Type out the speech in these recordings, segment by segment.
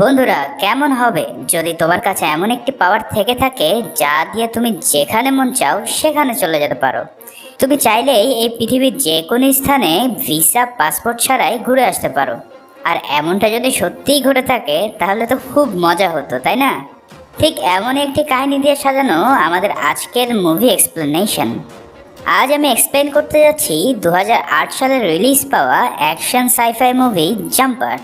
বন্ধুরা, কেমন হবে? যদি তোমার কাছে এমন একটি পাওয়ার থেকে থাকে, যা দিয়ে তুমি যেখানে মন চাও, সেখানে চলে যেতে পারো। তুমি চাইলেই এই পৃথিবীর যে কোনো স্থানে ভিসা পাসপোর্ট ছাড়াই ঘুরে আসতে পারো। আর এমনটা যদি সত্যিই ঘটে থাকে, তাহলে তো খুব মজা হতো, তাই না? ঠিক এমন একটি কাহিনী দিয়ে সাজানো আমাদের আজকের মুভি এক্সপ্লেনেশন আজ আমি এক্সপ্লেন করতে যাচ্ছি দু হাজার আট সালে রিলিজ পাওয়া অ্যাকশন সাইফাই মুভি জাম্পার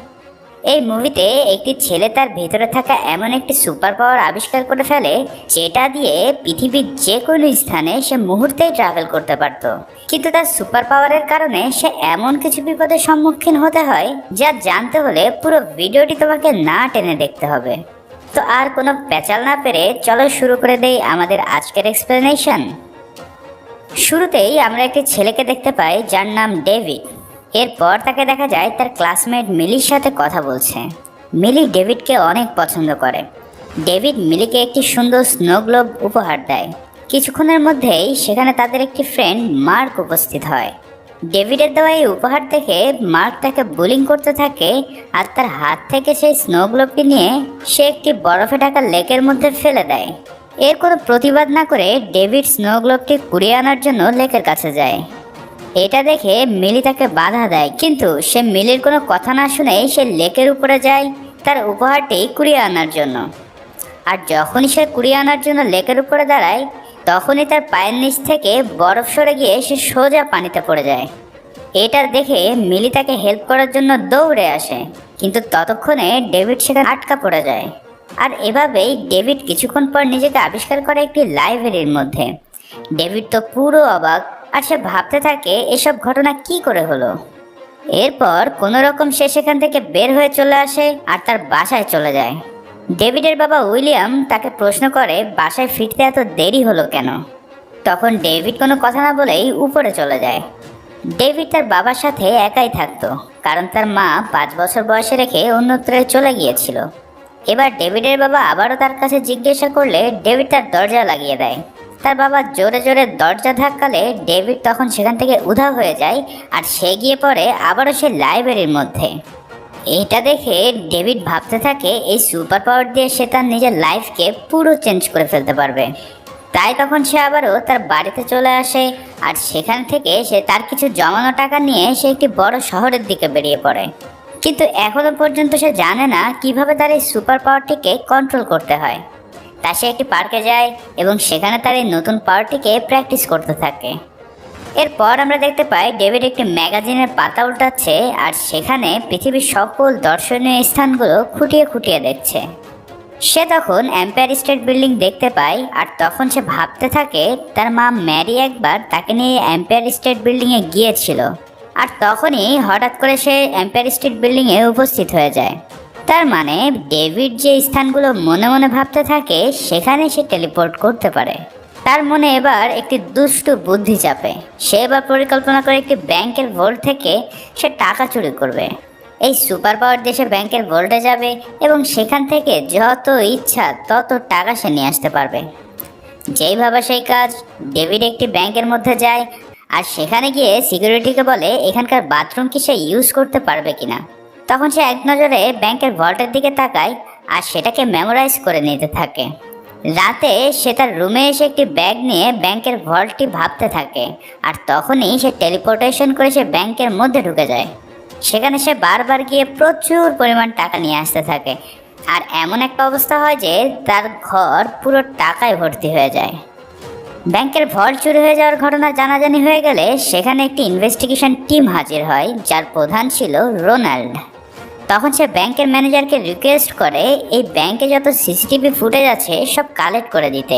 এই মুভিতে একটি ছেলে তার ভেতরে থাকা এমন একটি সুপার পাওয়ার আবিষ্কার করে ফেলে, যেটা দিয়ে পৃথিবীর যে কোনো স্থানে সে মুহূর্তেই ট্রাভেল করতে পারত। কিন্তু তার সুপার পাওয়ারের কারণে সে এমন কিছু বিপদের সম্মুখীন হতে হয়, যা জানতে হলে পুরো ভিডিওটি তোমাকে না টেনে দেখতে হবে। তো আর কোনো পেঁচাল না পেরে চলো শুরু করে দেই আমাদের আজকের এক্সপ্লেনেশন শুরুতেই আমরা একটি ছেলেকে দেখতে পাই যার নাম ডেভিড। এরপর তাকে দেখা যায় তার ক্লাসমেট মিলির সাথে কথা বলছে। মিলি ডেভিডকে অনেক পছন্দ করে। ডেভিড মিলিকে একটি সুন্দর স্নো গ্লোব উপহার দেয়। কিছুক্ষণের মধ্যেই সেখানে তাদের একটি ফ্রেন্ড মার্ক উপস্থিত হয়। ডেভিডের দেওয়া এই উপহার দেখে মার্ক তাকে বোলিং করতে থাকে আর তার হাত থেকে সেই স্নো গ্লোবটি নিয়ে সে একটি বরফে ঢাকা লেকের মধ্যে ফেলে দেয়। এর কোনো প্রতিবাদ না করে ডেভিড স্নো গ্লোবটি কুড়িয়ে আনার জন্য লেকের কাছে যায়। এটা দেখে মিলি তাকে বাধা দেয়, কিন্তু সে মিলির কোনো কথা না শুনেই সে লেকের উপরে যায় তার উপহারটি কুড়িয়ে আনার জন্য। আর যখনই সে কুড়িয়ে আনার জন্য লেকের উপরে দাঁড়ায়, তখনই তার পায়ের নিচ থেকে বরফ সরে গিয়ে সে সোজা পানিতে পড়ে যায়। এটা দেখে মিলি তাকে হেল্প করার জন্য দৌড়ে আসে, কিন্তু ততক্ষণে ডেভিড সেখানে আটকা পড়ে যায়। আর এভাবেই ডেভিড কিছুক্ষণ পর নিজেকে আবিষ্কার করে একটি লাইব্রেরির মধ্যে। ডেভিড তো পুরো অবাক আর সে ভাবতে থাকে, এসব ঘটনা কি করে হলো? এরপর কোনো রকম সে সেখান থেকে বের হয়ে চলে আসে আর তার বাসায় চলে যায়। ডেভিডের বাবা উইলিয়াম তাকে প্রশ্ন করে, বাসায় ফিরতে এত দেরি হলো কেন? তখন ডেভিড কোনো কথা না বলেই উপরে চলে যায়। ডেভিড তার বাবার সাথে একাই থাকতো, কারণ তার মা পাঁচ বছর বয়সে রেখে অন্যত্র চলে গিয়েছিল। এবার ডেভিডের বাবা আবারও তার কাছে জিজ্ঞাসা করলে, ডেভিড তার দরজা লাগিয়ে দেয়। তার বাবা জোরে জোরে দরজা ধাক্কালে ডেভিড তখন সেখান থেকে উধাও হয়ে যায় আর সে গিয়ে পড়ে আবারও সে লাইব্রেরির মধ্যে। এটা দেখে ডেভিড ভাবতে থাকে এই সুপার পাওয়ার দিয়ে সে তার নিজের লাইফকে পুরো চেঞ্জ করে ফেলতে পারবে। তাই তখন সে আবারও তার বাড়িতে চলে আসে আর সেখান থেকে সে তার কিছু জমানো টাকা নিয়ে সে একটি বড় শহরের দিকে বেরিয়ে পড়ে। কিন্তু এখনও পর্যন্ত সে জানে না কীভাবে তার এই সুপার পাওয়ারটিকে কন্ট্রোল করতে হয়। তা সে একটি পার্কে যায় এবং সেখানে তার এই নতুন পাওয়ারটিকে প্র্যাকটিস করতে থাকে। এরপর আমরা দেখতে পাই ডেভিড একটি ম্যাগাজিনের পাতা উল্টাচ্ছে আর সেখানে পৃথিবীর সকল দর্শনীয় স্থানগুলো খুঁটিয়ে খুঁটিয়ে দেখছে। সে তখন এম্পায়ার স্টেট বিল্ডিং দেখতে পায় আর তখন সে ভাবতে থাকে তার মা ম্যারি একবার তাকে নিয়ে এম্পায়ার স্টেট বিল্ডিংয়ে গিয়েছিল। আর তখনই হঠাৎ করে সে এম্পায়ার স্টেট বিল্ডিংয়ে উপস্থিত হয়ে যায়। তার মানে ডেভিড যে স্থানগুলো মনে মনে ভাবতে থাকে, সেখানে সে টেলিপোর্ট করতে পারে। তার মনে এবার একটি দুষ্টু বুদ্ধি চাপে। সে এবার পরিকল্পনা করে একটি ব্যাংকের ভোল্ট থেকে সে টাকা চুরি করবে। এই সুপার পাওয়ার দেশে ব্যাংকের ভোল্টে যাবে এবং সেখান থেকে যত ইচ্ছা তত টাকা সে নিয়ে আসতে পারবে। যেইভাবে সেই কাজ, ডেভিড একটি ব্যাংকের মধ্যে যায় আর সেখানে গিয়ে সিকিউরিটিকে বলে এখানকার বাথরুম কি সে ইউজ করতে পারবে কিনা। তখন সে এক নজরে ব্যাংকের ভল্টের দিকে তাকায় আর সেটাকে মেমোরাইজ করে নিতে থাকে। রাতে সে তার রুমে এসে একটি ব্যাগ নিয়ে ব্যাংকের ভল্টটি ভাবতে থাকে আর তখনই সে টেলিপোর্টেশন করে সে ব্যাংকের মধ্যে ঢুকে যায়। সেখানে সে বারবার গিয়ে প্রচুর পরিমাণ টাকা নিয়ে আসতে থাকে আর এমন একটা অবস্থা হয় যে তার ঘর পুরো টাকায় ভর্তি হয়ে যায়। ব্যাংকের ভল্ট চুরি হয়ে যাওয়ার ঘটনা জানাজানি হয়ে গেলে সেখানে একটি ইনভেস্টিগেশন টিম হাজির হয় যার প্রধান ছিল রোনাল্ড। তখন সে ব্যাংকের ম্যানেজারকে রিকোয়েস্ট করে এই ব্যাংকে যত সিসিটিভি ফুটেজ আছে সব কালেক্ট করে দিতে।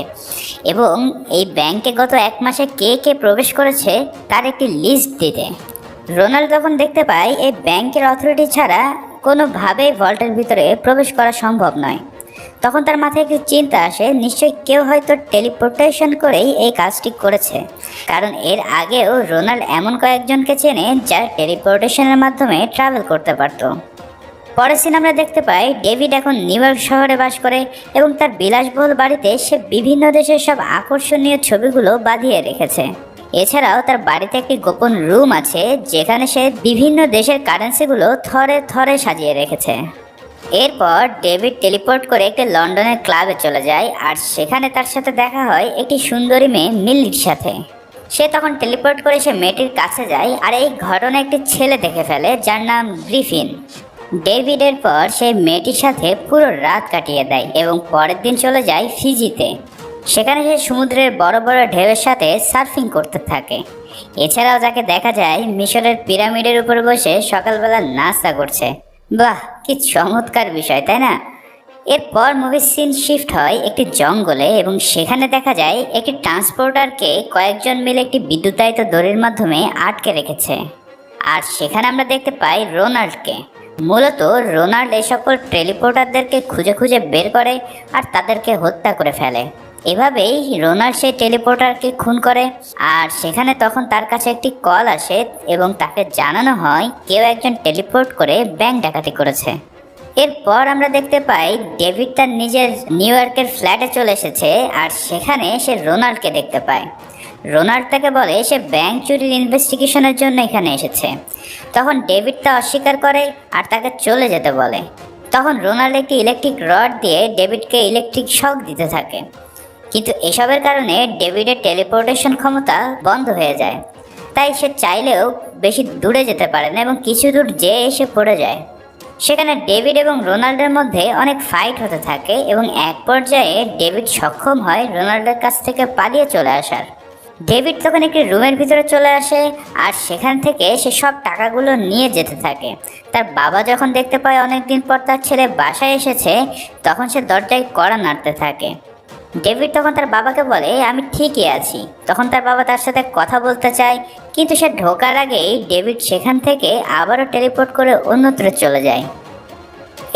এবং এই ব্যাংকে গত এক মাসে কে কে প্রবেশ করেছে তার একটি লিস্ট দিতে। রোনাল্ড তখন দেখতে পায় এই ব্যাংকের অথরিটি ছাড়া কোনোভাবেই ভল্টের ভিতরে প্রবেশ করা সম্ভব নয়। তখন তার মাথায় একটু চিন্তা আসে, নিশ্চয়ই কেউ হয়তো টেলিপোর্টেশন করেই এই কাজটি করেছে। কারণ এর আগেও রোনাল্ড এমন কয়েকজনকে চেনে যারা টেলিপোর্টেশনের মাধ্যমে ট্রাভেল করতে পারতো। পরের সিন আমরা দেখতে পাই ডেভিড এখন নিউ শহরে বাস করে এবং তার বিলাসবহুল বাড়িতে সে বিভিন্ন দেশের সব আকর্ষণীয় ছবিগুলো বাঁধিয়ে রেখেছে। এছাড়াও তার বাড়িতে একটি গোপন রুম আছে, যেখানে সে বিভিন্ন দেশের কারেন্সিগুলো থরে থরে সাজিয়ে রেখেছে। এরপর ডেভিড টেলিপোর্ট করে একটি লন্ডনের ক্লাবে চলে যায় আর সেখানে তার সাথে দেখা হয় একটি সুন্দরী মেয়ে মিল্লির সাথে। সে তখন টেলিপোর্ট করে সে মেয়েটির কাছে যায় আর এই ঘটনা একটি ছেলে দেখে ফেলে যার নাম গ্রিফিন ডেভিডের পর সে মেয়েটির সাথে পুরো রাত কাটিয়ে দেয় এবং পরের দিন চলে যায় ফিজিতে। সেখানে সে সমুদ্রের বড় বড় ঢেউয়ের সাথে সার্ফিং করতে থাকে। এছাড়াও যাকে দেখা যায় মিশরের পিরামিডের উপর বসে সকালবেলা নাস্তা করছে। বাহ, কি চমৎকার বিষয়, তাই না? এরপর মুভির সিন শিফট হয় একটি জঙ্গলে এবং সেখানে দেখা যায় একটি ট্রান্সপোর্টারকে কয়েকজন মিলে একটি বিদ্যুতায়িত দড়ির মাধ্যমে আটকে রেখেছে। আর সেখানে আমরা দেখতে পাই রোনাল্ডকে। মূলত রোনাল্ড এই সকল টেলিপোর্টারদেরকে খুঁজে খুঁজে বের করে আর তাদেরকে হত্যা করে ফেলে। এভাবেই রোনাল্ড সেই টেলিপোর্টারকে খুন করে আর সেখানে তখন তার কাছে একটি কল আসে এবং তাকে জানানো হয় কেউ একজন টেলিপোর্ট করে ব্যাংক ডাকাতি করেছে। এরপর আমরা দেখতে পাই ডেভিড তার নিজের নিউ ইয়র্কের ফ্ল্যাটে চলে এসেছে আর সেখানে সে রোনাল্ডকে দেখতে পায়। রোনাল্ড তাকে বলে, সে ব্যাংক চুরির ইনভেস্টিগেশনের জন্য এখানে এসেছে। তখন ডেভিড তা অস্বীকার করে আর তাকে চলে যেতে বলে। তখন রোনাল্ড একটি ইলেকট্রিক রড দিয়ে ডেভিডকে ইলেকট্রিক শক দিতে থাকে। কিন্তু এসবের কারণে ডেভিডের টেলিপোর্টেশন ক্ষমতা বন্ধ হয়ে যায়। তাই সে চাইলেও বেশি দূরে যেতে পারে না এবং কিছু দূর যেয়ে এসে পড়ে যায়। সেখানে ডেভিড এবং রোনাল্ডের মধ্যে অনেক ফাইট হতে থাকে এবং এক পর্যায়ে ডেভিড সক্ষম হয় রোনাল্ডের কাছ থেকে পালিয়ে চলে আসার। ডেভিড তখন একটি রুমের ভিতরে চলে আসে আর সেখান থেকে সে সব টাকাগুলো নিয়ে যেতে থাকে। তার বাবা যখন দেখতে পায় অনেকদিন পর তার ছেলে বাসায় এসেছে, তখন সে দরজায় কড়া নাড়তে থাকে। ডেভিড তখন তার বাবাকে বলে আমি ঠিকই আছি। তখন তার বাবা তার সাথে কথা বলতে চায়, কিন্তু সে ঢোকার আগেই ডেভিড সেখান থেকে আবারও টেলিপোর্ট করে অন্যত্র চলে যায়।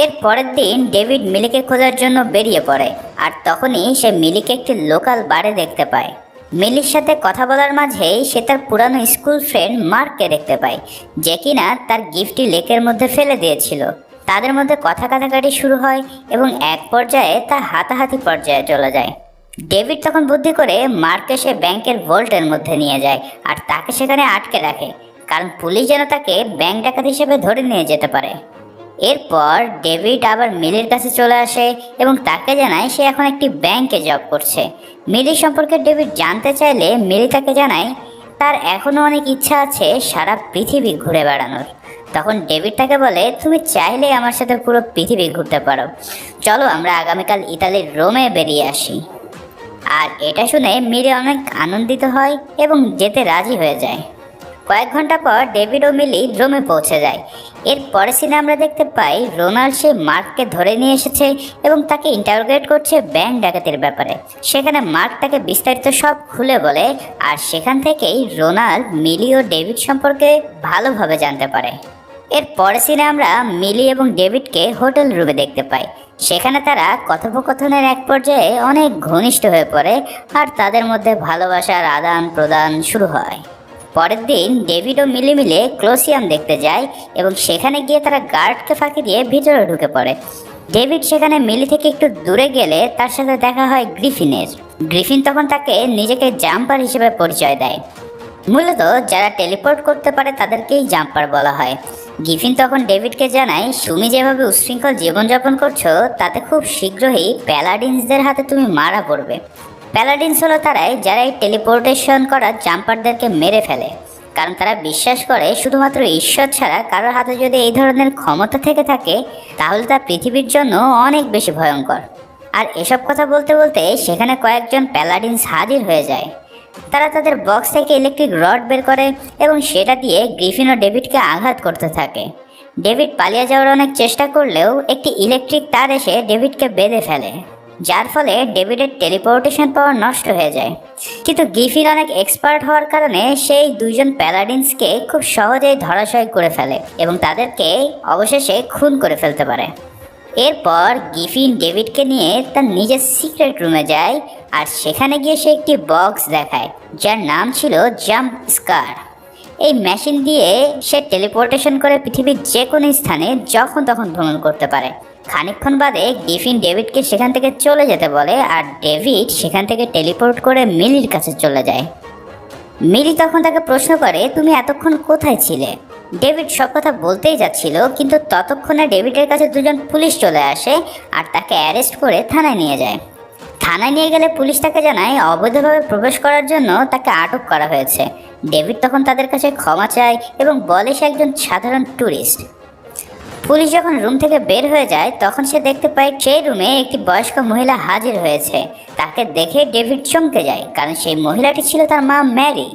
এর পরের দিন ডেভিড মিলিকে খোঁজার জন্য বেরিয়ে পড়ে, আর তখনই সে মিলিকে একটি লোকাল বারে দেখতে পায়। মিলির সাথে কথা বলার মাঝেই সে তার পুরানো স্কুল ফ্রেন্ড মার্ককে দেখতে পায়, যে কিনা তার গিফটটি লেকের মধ্যে ফেলে দিয়েছিল। তাদের মধ্যে কথা কাটাকাটি শুরু হয় এবং এক পর্যায়ে তা হাতাহাতি পর্যায়ে চলে যায়। ডেভিড তখন বুদ্ধি করে মার্ককে সে ব্যাংকের ভোল্টের মধ্যে নিয়ে যায় আর তাকে সেখানে আটকে রাখে, কারণ পুলিশ যেন তাকে ব্যাংক ডাকাত হিসেবে ধরে নিয়ে যেতে পারে। এরপর ডেভিড আবার মিলির কাছে চলে আসে এবং তাকে জানায় সে এখন একটি ব্যাংকে জব করছে। মিলি সম্পর্কে ডেভিড জানতে চাইলে মিলি তাকে জানায়, তার এখনও অনেক ইচ্ছা আছে সারা পৃথিবী ঘুরে বেড়ানোর। তখন ডেভিড তাকে বলে, তুমি চাইলে আমার সাথে পুরো পৃথিবী ঘুরতে পারো। চলো আমরা আগামীকাল ইতালির রোমে বেরিয়ে আসি। আর এটা শুনে মিলি অনেক আনন্দিত হয় এবং যেতে রাজি হয়ে যায়। কয়েক ঘণ্টা পর ডেভিড ও মিলি রোমে পৌঁছে যায়। এর পরে সিনে আমরা দেখতে পাই রোনাল্ড সে মার্ককে ধরে নিয়ে এসেছে এবং তাকে ইন্টারোগেট করছে ব্যাংক ডাকাতির ব্যাপারে। সেখানে মার্ক তাকে বিস্তারিত সব খুলে বলে আর সেখান থেকেই রোনাল্ড, মিলি ও ডেভিড সম্পর্কে ভালোভাবে জানতে পারে। এর পরে সিনে আমরা মিলি এবং ডেভিডকে হোটেল রুমে দেখতে পাই। সেখানে তারা কথোপকথনের এক পর্যায়ে অনেক ঘনিষ্ঠ হয়ে পড়ে আর তাদের মধ্যে ভালোবাসার আদান প্রদান শুরু হয়। পরের দিন ডেভিড ও মিলি মিলে ক্লোসিয়াম দেখতে যায় এবং সেখানে গিয়ে তারা গার্ডকে ফাঁকি দিয়ে ভিতরে ঢুকে পড়ে। ডেভিড সেখানে মিলি থেকে একটু দূরে গেলে তার সাথে দেখা হয় গ্রিফিনের। গ্রিফিন তখন তাকে নিজেকে জাম্পার হিসেবে পরিচয় দেয়। মূলত যারা টেলিপোর্ট করতে পারে তাদেরকেই জাম্পার বলা হয়। গিফিন তখন ডেভিডকে জানায়, তুমি যেভাবে উচ্ছৃঙ্খল জীবনযাপন করছ, তাতে খুব শীঘ্রই প্যালাডিন্সদের হাতে তুমি মারা পড়বে। প্যালাডিন্স হলো তারাই যারা এই টেলিপোর্টেশন করা জাম্পারদেরকে মেরে ফেলে। কারণ তারা বিশ্বাস করে শুধুমাত্র ঈশ্বর ছাড়া কারোর হাতে যদি এই ধরনের ক্ষমতা থেকে থাকে, তাহলে তা পৃথিবীর জন্য অনেক বেশি ভয়ঙ্কর। আর এসব কথা বলতে বলতে সেখানে কয়েকজন প্যালাডিন্স হাজির হয়ে যায়। তারা তাদের বক্স থেকে ইলেকট্রিক রড বের করে এবং সেটা দিয়ে গ্রিফিন ও ডেভিডকে আঘাত করতে থাকে। ডেভিড পালিয়ে যাওয়ার অনেক চেষ্টা করলেও একটি ইলেকট্রিক তার এসে ডেভিডকে বেঁধে ফেলে। যার ফলে ডেভিডের টেলিপোর্টেশন পাওয়ার নষ্ট হয়ে যায়। কিন্তু গিফিন অনেক এক্সপার্ট হওয়ার কারণে সেই দুইজন প্যালাডিন্সকে খুব সহজেই ধরাশয় করে ফেলে এবং তাদেরকে অবশেষে খুন করে ফেলতে পারে। এরপর গিফিন ডেভিডকে নিয়ে তার নিজের সিক্রেট রুমে যায় আর সেখানে গিয়ে সে একটি বক্স দেখায়, যার নাম ছিল জাম্প স্কার এই মেশিন দিয়ে সে টেলিপোর্টেশন করে পৃথিবীর যে কোনো স্থানে যখন তখন ভ্রমণ করতে পারে। খানিকক্ষণ বাদে গিফিন ডেভিডকে সেখান থেকে চলে যেতে বলে আর ডেভিড সেখান থেকে টেলিপোর্ট করে মিলির কাছে চলে যায়। মিলি তখন তাকে প্রশ্ন করে, তুমি এতক্ষণ কোথায় ছিলে? ডেভিড সব কথা বলতেই যাচ্ছিল, কিন্তু ততক্ষণে ডেভিডের কাছে দুজন পুলিশ চলে আসে আর তাকে অ্যারেস্ট করে থানায় নিয়ে যায়। থানায় নিয়ে গেলে পুলিশ তাকে জানায়, অবৈধভাবে প্রবেশ করার জন্য তাকে আটক করা হয়েছে। ডেভিড তখন তাদের কাছে ক্ষমা চায় এবং বলে, সে একজন সাধারণ ট্যুরিস্ট পুলিশ যখন রুম থেকে বের হয়ে যায়, তখন সে দেখতে পায় সেই রুমে একটি বয়স্ক মহিলা হাজির হয়েছে। তাকে দেখে ডেভিড চমকে যায়, কারণ সেই মহিলাটি ছিল তার মা ম্যারি।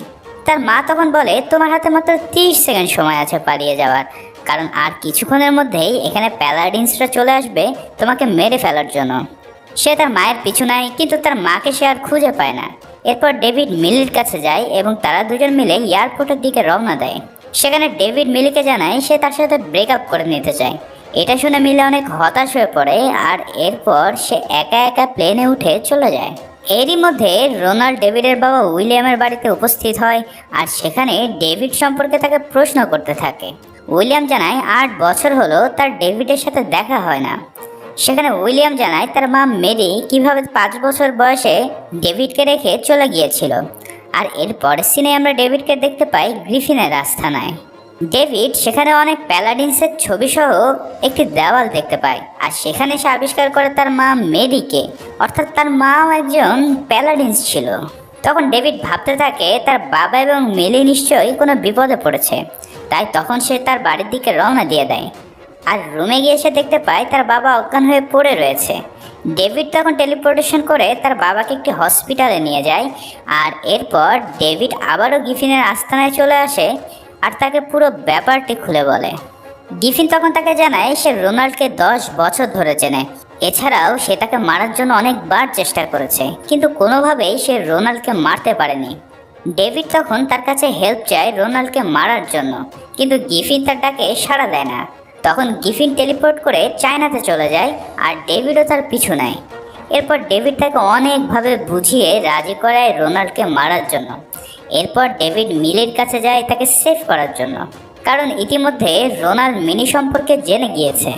তার মা তখন বলে, তোমার হাতে মাত্র তিরিশ সেকেন্ড সময় আছে পালিয়ে যাওয়ার। কারণ আর কিছুক্ষণের মধ্যেই এখানে প্যালাডিন্সরা চলে আসবে তোমাকে মেরে ফেলার জন্য। সে তার মায়ের পিছু নেয়, কিন্তু তার মাকে সে আর খুঁজে পায় না। এরপর ডেভিড মিলির কাছে যায় এবং তারা দুজন মিলে এয়ারপোর্টের দিকে রওনা দেয়। সেখানে ডেভিড মিলিকে জানায় সে তার সাথে ব্রেকআপ করে নিতে চায়। এটা শুনে মিলে অনেক হতাশ হয়ে পড়ে আর এরপর সে একা একা প্লেনে উঠে চলে যায়। এরই মধ্যে রোনাল্ড ডেভিডের বাবা উইলিয়ামের বাড়িতে উপস্থিত হয় আর সেখানে ডেভিড সম্পর্কে তাকে প্রশ্ন করতে থাকে। উইলিয়াম জানায়, আট বছর হলো তার ডেভিডের সাথে দেখা হয় না। সেখানে উইলিয়াম জানায়, তার মা মেরি কীভাবে পাঁচ বছর বয়সে ডেভিডকে রেখে চলে গিয়েছিল? আর এর পরের সিনে আমরা ডেভিডকে দেখতে পাই গ্রিফিনের আস্থানায় ডেভিড সেখানে অনেক প্যালাডিন্সের ছবি সহ একটি দেওয়াল দেখতে পায়, আর সেখানে সে আবিষ্কার করে তার মা মেরিকে, অর্থাৎ তার মাও একজন প্যালাডিন্স ছিল। তখন ডেভিড ভাবতে থাকে তার বাবা এবং মেলি নিশ্চয়ই কোনো বিপদে পড়েছে, তাই তখন সে তার বাড়ির দিকে রওনা দিয়ে দেয়। আর রুমে গিয়ে সে দেখতে পায় তার বাবা অজ্ঞান হয়ে পড়ে রয়েছে। ডেভিড তখন টেলিপোর্টেশন করে তার বাবাকে একটি হসপিটালে নিয়ে যায় আর এরপর ডেভিড আবারও গিফিনের আস্তানায় চলে আসে আর তাকে পুরো ব্যাপারটি খুলে বলে। গিফিন তখন তাকে জানায় সে রোনাল্ডকে দশ বছর ধরে চেনে। এছাড়াও সে তাকে মারার জন্য অনেকবার চেষ্টা করেছে, কিন্তু কোনোভাবেই সে রোনাল্ডকে মারতে পারেনি। ডেভিড তখন তার কাছে হেল্প চায় রোনাল্ডকে মারার জন্য, কিন্তু গিফিন তার ডাকে সাড়া দেয় না। তখন গিফিন টেলিপোর্ট করে চায়নাতে চলে যায় আর ডেভিডও তার পিছু নেয়। এরপর ডেভিড তাকে অনেকভাবে বুঝিয়ে রাজি করায় রোনাল্ডকে মারার জন্য। এরপর ডেভিড মিলির কাছে যায় তাকে সেভ করার জন্য। কারণ ইতিমধ্যে রোনাল্ড মিনি সম্পর্কে জেনে গিয়েছে।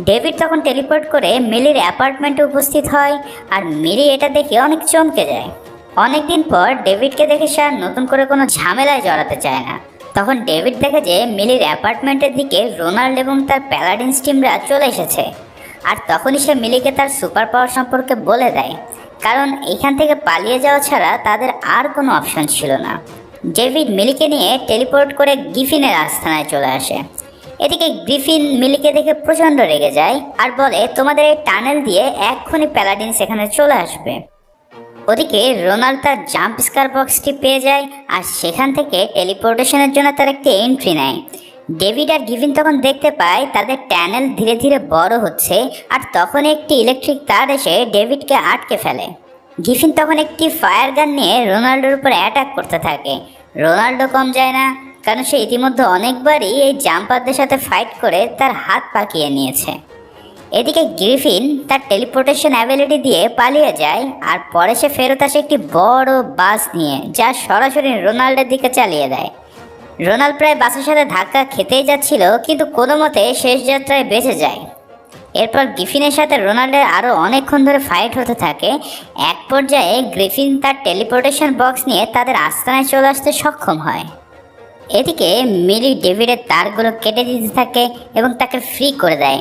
ডেভিড তখন টেলিপোর্ট করে মিলির অ্যাপার্টমেন্টে উপস্থিত হয় আর মিলি এটা দেখে অনেক চমকে যায়। অনেকদিন পর ডেভিডকে দেখে সে আর নতুন করে কোনো ঝামেলায় জড়াতে চায় না। তখন ডেভিড দেখে যে মিলির অ্যাপার্টমেন্টের দিকে রোনাল্ড এবং তার প্যালাডিন্স টিমরা চলে এসেছে। আর তখনই সে মিলিকে তার সুপার পাওয়ার সম্পর্কে বলে দেয়। কারণ এখান থেকে পালিয়ে যাওয়া ছাড়া তাদের আর কোনো অপশন ছিল না। ডেভিড মিলিকে নিয়ে টেলিপোর্ট করে গিফিনের আস্থানায় চলে আসে। এদিকে গ্রিফিন মিলিকে দেখে প্রচণ্ড রেগে যায় আর বলে, তোমাদের এই টানেল দিয়ে এক্ষুনি প্যালাডিন সেখানে চলে আসবে। ওদিকে রোনাল্ড তার জাম্প স্কার বক্সটি পেয়ে যায় আর সেখান থেকে টেলিপোর্টেশনের জন্য তার একটি এন্ট্রি নেয়। ডেভিড আর গিভিন তখন দেখতে পায় তাদের ট্যানেল ধীরে ধীরে বড় হচ্ছে আর তখন একটি ইলেকট্রিক তার এসে ডেভিডকে আটকে ফেলে। গিফিন তখন একটি ফায়ার গান নিয়ে রোনাল্ডোর উপর অ্যাটাক করতে থাকে। রোনাল্ডো কম যায় না, কারণ সে ইতিমধ্যে অনেকবারই এই জাম্পারদের সাথে ফাইট করে তার হাত পাকিয়ে নিয়েছে। এদিকে গ্রিফিন তার টেলিপোর্টেশন অ্যাবিলিটি দিয়ে পালিয়ে যায়, আর পরে সে ফেরত আসে একটি বড় বাস নিয়ে, যা সরাসরি রোনাল্ডের দিকে চালিয়ে দেয়। রোনাল্ড প্রায় বাসের সাথে ধাক্কা খেতেই যাচ্ছিল, কিন্তু কোনো মতে শেষ যাত্রায় বেঁচে যায়। এরপর গ্রিফিনের সাথে রোনাল্ডের আরও অনেকক্ষণ ধরে ফাইট হতে থাকে। এক পর্যায়ে গ্রিফিন তার টেলিপোর্টেশন বক্স নিয়ে তাদের আস্তানায় চলে আসতে সক্ষম হয়। এদিকে মিলি ডেভিডের তারগুলো কেটে দিতে থাকে এবং তাকে ফ্রি করে দেয়।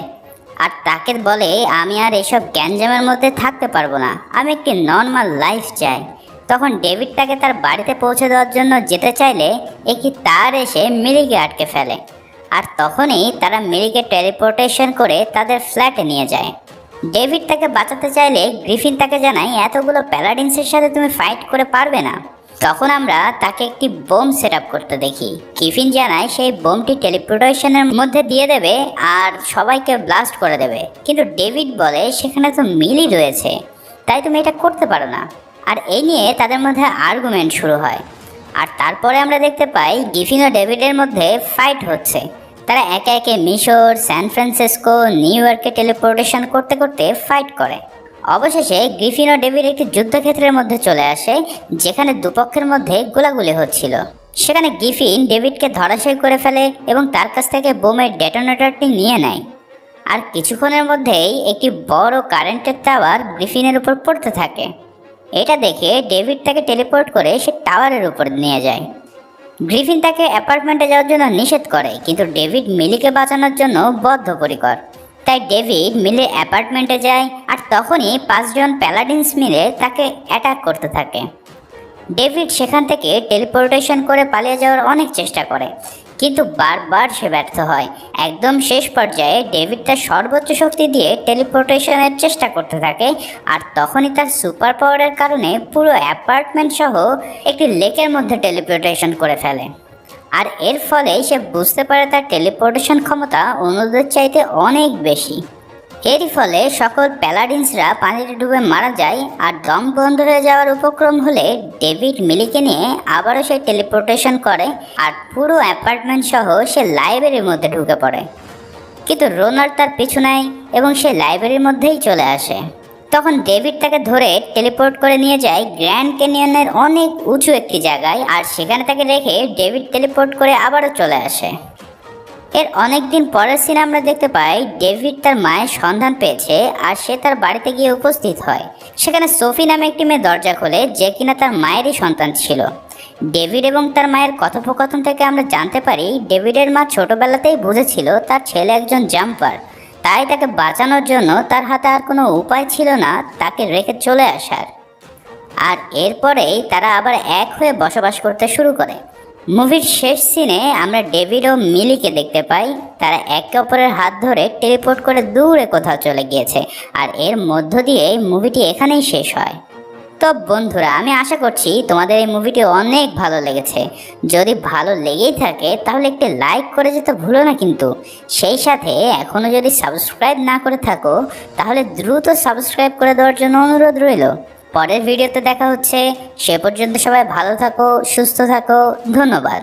আর তাকে বলে, আমি আর এসব গ্যাঞ্জামের মধ্যে থাকতে পারব না। আমি একটি নর্মাল লাইফ চাই। তখন ডেভিড তাকে তার বাড়িতে পৌঁছে দেওয়ার জন্য যেতে চাইলে একটি তার এসে মিলিকে আটকে ফেলে। আর তখনই তারা মিলিকে টেলিপোর্টেশন করে তাদের ফ্ল্যাটে নিয়ে যায়। ডেভিড তাকে বাঁচাতে চাইলে গ্রিফিন তাকে জানায়, এতগুলো প্যালাডিন্সের সাথে তুমি ফাইট করে পারবে না। তখন আমরা তাকে একটি বোম সেট করতে দেখি। কিফিন জানায় সেই বোমটি টেলিপোর্টেশনের মধ্যে দিয়ে দেবে আর সবাইকে ব্লাস্ট করে দেবে। কিন্তু ডেভিড বলে, সেখানে তো মিলই রয়েছে। তাই তুমি এটা করতে পারো না। আর এই নিয়ে তাদের মধ্যে আর্গুমেন্ট শুরু হয়। আর তারপরে আমরা দেখতে পাই, গিফিন ও ডেভিডের মধ্যে ফাইট হচ্ছে। তারা একে একে মিশর স্যান ফ্রান্সিসকো নিউ ইয়র্কে টেলিপোর্টেশন করতে করতে ফাইট করে। অবশেষে গ্রিফিন ও ডেভিড একটি যুদ্ধক্ষেত্রের মধ্যে চলে আসে, যেখানে দুপক্ষের মধ্যে গোলাগুলি হচ্ছিল। সেখানে গিফিন ডেভিডকে ধরাশয় করে ফেলে এবং তার কাছ থেকে বোমের ডেটোনেটরটি নিয়ে নেয়। আর কিছুক্ষণের মধ্যেই একটি বড় কারেন্টের টাওয়ার গ্রিফিনের উপর পড়তে থাকে। এটা দেখে ডেভিড তাকে টেলিপোর্ট করে সে টাওয়ারের উপর নিয়ে যায়। গ্রিফিন তাকে অ্যাপার্টমেন্টে যাওয়ার জন্য নিষেধ করে, কিন্তু ডেভিড মিলিকে বাঁচানোর জন্য বদ্ধপরিকর। তাই ডেভিড মিলে অ্যাপার্টমেন্টে যায় আর তখনই পাঁচজন প্যালাডিন্স মিলে তাকে অ্যাটাক করতে থাকে। ডেভিড সেখান থেকে টেলিপোর্টেশন করে পালিয়ে যাওয়ার অনেক চেষ্টা করে, কিন্তু বারবার সে ব্যর্থ হয়। একদম শেষ পর্যায়ে ডেভিড তার সর্বোচ্চ শক্তি দিয়ে টেলিপোর্টেশনের চেষ্টা করতে থাকে আর তখনই তার সুপার পাওয়ারের কারণে পুরো অ্যাপার্টমেন্ট সহ একটি লেকের মধ্যে টেলিপোর্টেশন করে ফেলে। আর এর ফলে সে বুঝতে পারে তার টেলিপোর্টেশন ক্ষমতা অন্যদের চাইতে অনেক বেশি। এরই ফলে সকল প্যালাডিন্সরা পানিতে ডুবে মারা যায় আর দম বন্ধ হয়ে যাওয়ার উপক্রম হলে ডেভিড মিলিকে নিয়ে আবারও সে টেলিপোর্টেশন করে আর পুরো অ্যাপার্টমেন্ট সহ সে লাইব্রেরির মধ্যে ঢুকে পড়ে। কিন্তু রোনার তার পিছু নেয় এবং সে লাইব্রেরির মধ্যেই চলে আসে। তখন ডেভিড তাকে ধরে টেলিপোর্ট করে নিয়ে যায় গ্র্যান্ড ক্যানিয়নের অনেক উঁচু একটি জায়গায় আর সেখানে তাকে রেখে ডেভিড টেলিপোর্ট করে আবারও চলে আসে। এর অনেক দিন পরের সিনে আমরা দেখতে পাই ডেভিড তার মায়ের সন্ধান পেয়েছে আর সে তার বাড়িতে গিয়ে উপস্থিত হয়। সেখানে সোফি নামে একটি মেয়ে দরজা খোলে যে কিনা তার মায়েরই সন্তান ছিল। ডেভিড এবং তার মায়ের কথোপকথন থেকে আমরা জানতে পারি ডেভিডের মা ছোটবেলাতেই বুঝেছিল তার ছেলে একজন জাম্পার। তাই তাকে বাঁচানোর জন্য তার হাতে আর কোনো উপায় ছিল না তাকে রেখে চলে আসার। আর এরপরেই তারা আবার এক হয়ে বসবাস করতে শুরু করে। মুভির শেষ সিনে আমরা ডেভিড ও মিলিকে দেখতে পাই। তারা একে অপরের হাত ধরে টেলিপোর্ট করে দূরে কোথাও চলে গিয়েছে। আর এর মধ্য দিয়ে মুভিটি এখানেই শেষ হয়। তো বন্ধুরা, আমি আশা করছি তোমাদের এই মুভিটি অনেক ভালো লেগেছে। যদি ভালো লেগেই থাকে, তাহলে একটি লাইক করে যেতে ভুলো না কিন্তু। সেই সাথে এখনও যদি সাবস্ক্রাইব না করে থাকো, তাহলে দ্রুত সাবস্ক্রাইব করে দেওয়ার জন্য অনুরোধ রইল। পরের ভিডিওতে দেখা হচ্ছে। সে পর্যন্ত সবাই ভালো থাকো, সুস্থ থাকো, ধন্যবাদ।